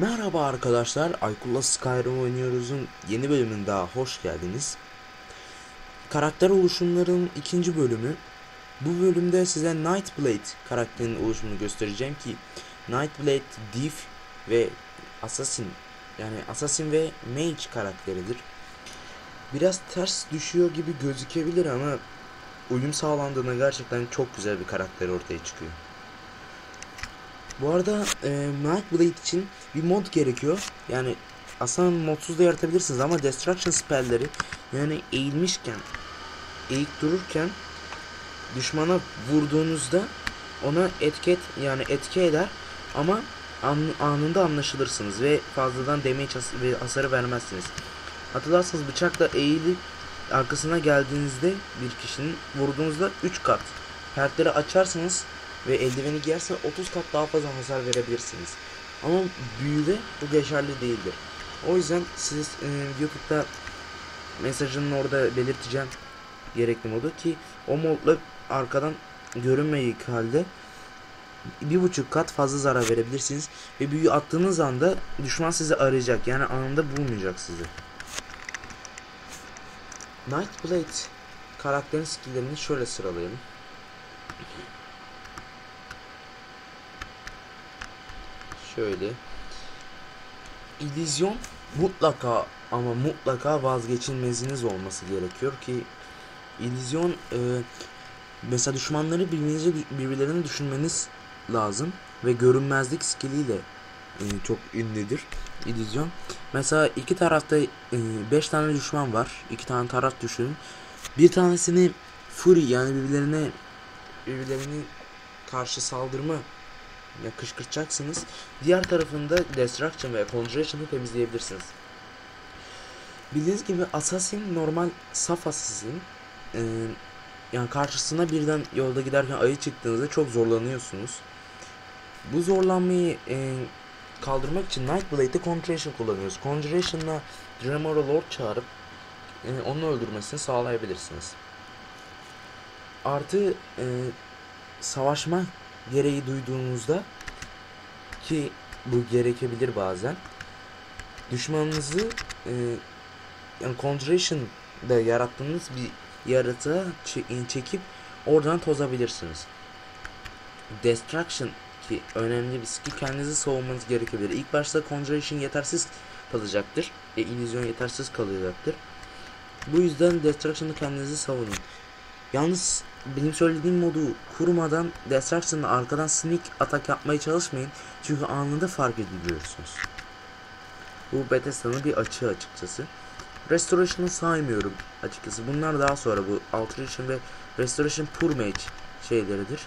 Merhaba arkadaşlar, Aykul'la Skyrim oynuyoruz'un yeni bölümünde daha hoş geldiniz. Karakter oluşumların ikinci bölümü. Bu bölümde size Nightblade karakterinin oluşumunu göstereceğim ki Nightblade, Thief ve Assassin yani Assassin ve Mage karakteridir. Biraz ters düşüyor gibi gözükebilir ama uyum sağlandığında gerçekten çok güzel bir karakter ortaya çıkıyor. Bu arada e, Nightblade için bir mod gerekiyor. Yani aslında modsuz da yaratabilirsiniz ama Destruction spellleri yani eğilmişken eğik dururken düşmana vurduğunuzda ona etki et, yani etki eder ama an, anında anlaşılırsınız ve fazladan damage has ve hasarı vermezsiniz. Hatırlarsanız bıçakla eğilip arkasına geldiğinizde bir kişinin vurduğunuzda 3 kat pertleri açarsanız ve eldiveni giyerse 30 kat daha fazla hasar verebilirsiniz. Ama büyüde bu geçerli değildir. O yüzden siz e, YouTube'da mesajının orada belirteceğim gerekli modu ki o modla arkadan görünmeyik halde bir buçuk kat fazla zarar verebilirsiniz ve büyü attığınız anda düşman sizi arayacak yani anında bulmayacak sizi. Nightblade karakterin skilllerini şöyle sıralayalım. Şöyle. İllüzyon mutlaka ama mutlaka vazgeçilmeziniz olması gerekiyor ki illüzyon e, mesela düşmanları birbirinize birbirlerini düşünmeniz lazım ve görünmezlik skilliyle e, çok ünlüdür illüzyon. Mesela iki tarafta 5 e, tane düşman var. iki tane taraf düşünün. Bir tanesini fury yani birbirlerine birbirlerini karşı saldırma ya kışkırtacaksınız. Diğer tarafında Destruction veya Conjuration'ı temizleyebilirsiniz. Bildiğiniz gibi Assassin normal saf Assassin. Ee, yani karşısına birden yolda giderken ayı çıktığınızda çok zorlanıyorsunuz. Bu zorlanmayı e, kaldırmak için Nightblade'de Conjuration kullanıyoruz. Conjuration'la Dremora Lord çağırıp e, onu öldürmesini sağlayabilirsiniz. Artı e, savaşma gereği duyduğunuzda ki bu gerekebilir bazen düşmanınızı e, yani Conjuration'da yarattığınız bir yaratığa çekip oradan tozabilirsiniz. Destruction ki önemli bir skill kendinizi savunmanız gerekebilir. İlk başta Conjuration yetersiz kalacaktır. E, illüzyon yetersiz kalacaktır. Bu yüzden Destruction'ı kendinizi savunun. Yalnız benim söylediğim modu kurmadan Destruction'la arkadan sneak atak yapmaya çalışmayın. Çünkü anında fark ediliyorsunuz. Bu Bethesda'nın bir açığı açıkçası. Restoration'ı saymıyorum açıkçası. Bunlar daha sonra bu Alteration ve Restoration Pure Mage şeyleridir.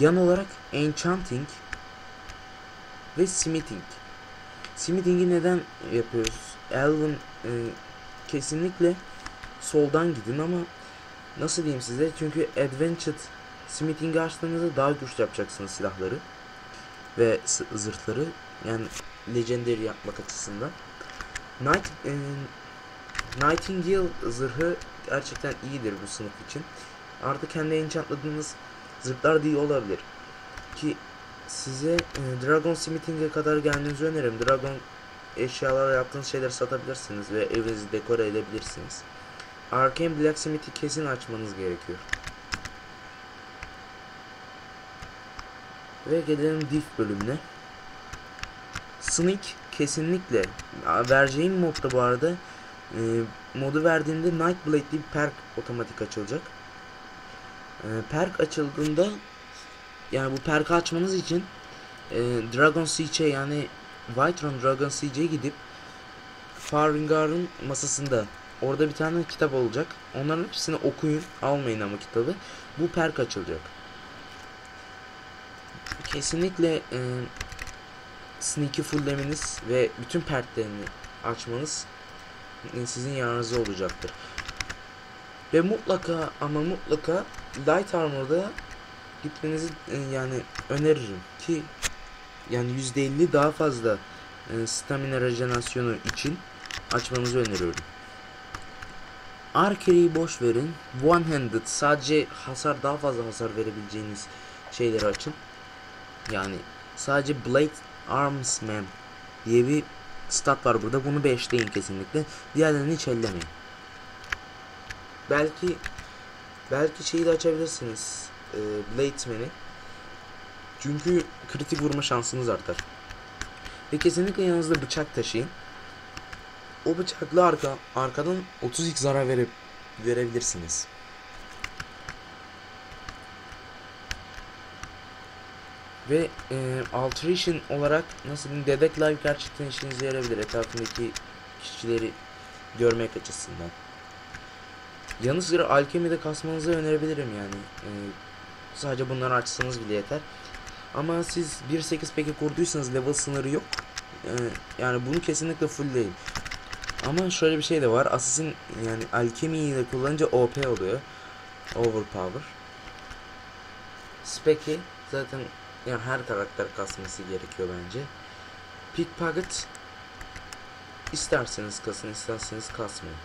Yan olarak Enchanting ve Smithing. Smithing'i neden yapıyoruz? Elven e, kesinlikle soldan gidin ama nasıl diyeyim size? Çünkü Advanced Smithing'i açtığınızda daha güçlü yapacaksınız silahları ve zırhları. Yani Legendary yapmak açısından. Night, e, Nightingale zırhı gerçekten iyidir bu sınıf için. Artık kendi enchantladığınız zırhlar değil olabilir. Ki size e, Dragon Smithing'e kadar gelmenizi öneririm. Dragon eşyalarla yaptığınız şeyleri satabilirsiniz ve evinizi dekore edebilirsiniz. Arcane Blacksmith'i kesin açmanız gerekiyor. Ve gelelim diff bölümüne. Sneak kesinlikle vereceğim modda bu arada e, modu verdiğimde Nightblade diye bir perk otomatik açılacak. E, perk açıldığında yani bu perk açmanız için e, Dragon Siege'e yani Whiterun Dragon Siege'e gidip Faringar'ın masasında orada bir tane kitap olacak. Onların hepsini okuyun. Almayın ama kitabı. Bu perk açılacak. Kesinlikle e, Sneak'i fulllemeniz ve bütün perklerini açmanız sizin yanınızda olacaktır. Ve mutlaka ama mutlaka Light Armor'da gitmenizi e, yani öneririm ki yani %50 daha fazla e, stamina rejenerasyonu için açmanızı öneriyorum. Archery'i boş verin. One handed sadece hasar daha fazla hasar verebileceğiniz şeyleri açın. Yani sadece blade Armsman diye bir stat var burada. Bunu 5'leyin kesinlikle. Diğerlerini hiç ellemeyin. Belki belki şeyi de açabilirsiniz. E, Bladesman'i. Çünkü kritik vurma şansınız artar. Ve kesinlikle yanınızda bıçak taşıyın. O bıçakla arka arkadan 30x zarar verip verebilirsiniz. Ve e, alteration olarak nasıl diyeyim dedek live gerçekten işinize yarayabilir etrafındaki kişileri görmek açısından. Yanı sıra alkemide kasmanızı önerebilirim yani. E, sadece bunları açsanız bile yeter. Ama siz 1.8 peki kurduysanız level sınırı yok. E, yani bunu kesinlikle fullleyin. Ama şöyle bir şey de var. Assassin yani alkemiyi de kullanınca OP oluyor. Overpower. Spec'i zaten yani her karakter kasması gerekiyor bence. Pickpocket isterseniz kasın isterseniz kasmayın.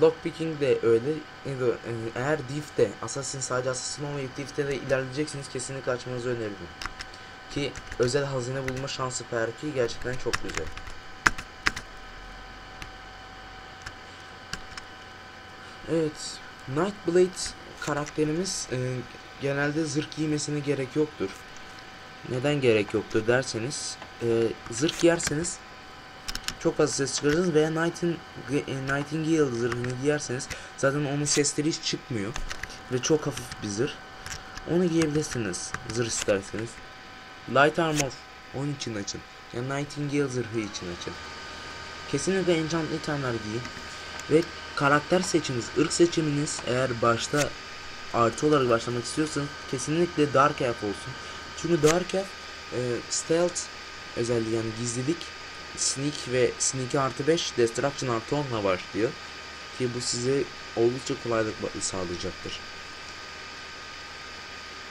Lockpicking de öyle. E, Eğer Thief'te Assassin sadece Assassin olmayıp Thief'te de ilerleyeceksiniz kesinlikle açmanızı öneririm. Ki özel hazine bulma şansı perki gerçekten çok güzel. Evet. Nightblade karakterimiz e, genelde zırh giymesine gerek yoktur. Neden gerek yoktur derseniz e, zırh giyerseniz çok fazla ses çıkarırsınız veya Nighting, Nightingale zırhını giyerseniz zaten onun sesleri hiç çıkmıyor ve çok hafif bir zırh. Onu giyebilirsiniz zırh isterseniz. Light Armor onun için açın. Ya Nightingale zırhı için açın. Kesinlikle enchant itemler giyin. Ve karakter seçiminiz, ırk seçiminiz eğer başta artı olarak başlamak istiyorsanız kesinlikle Dark Elf olsun. Çünkü Dark Elf e, stealth özelliği yani gizlilik, sneak ve sneak artı 5, destruction artı 10 ile başlıyor. Ki bu size oldukça kolaylık sağlayacaktır.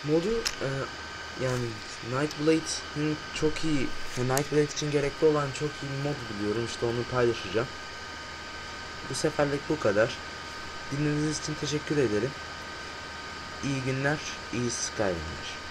Modu e, yani Nightblade'in çok iyi, Nightblade için gerekli olan çok iyi bir mod biliyorum. İşte onu paylaşacağım. Bu seferlik bu kadar. Dinlediğiniz için teşekkür ederim. İyi günler, iyi Skyrim'ler.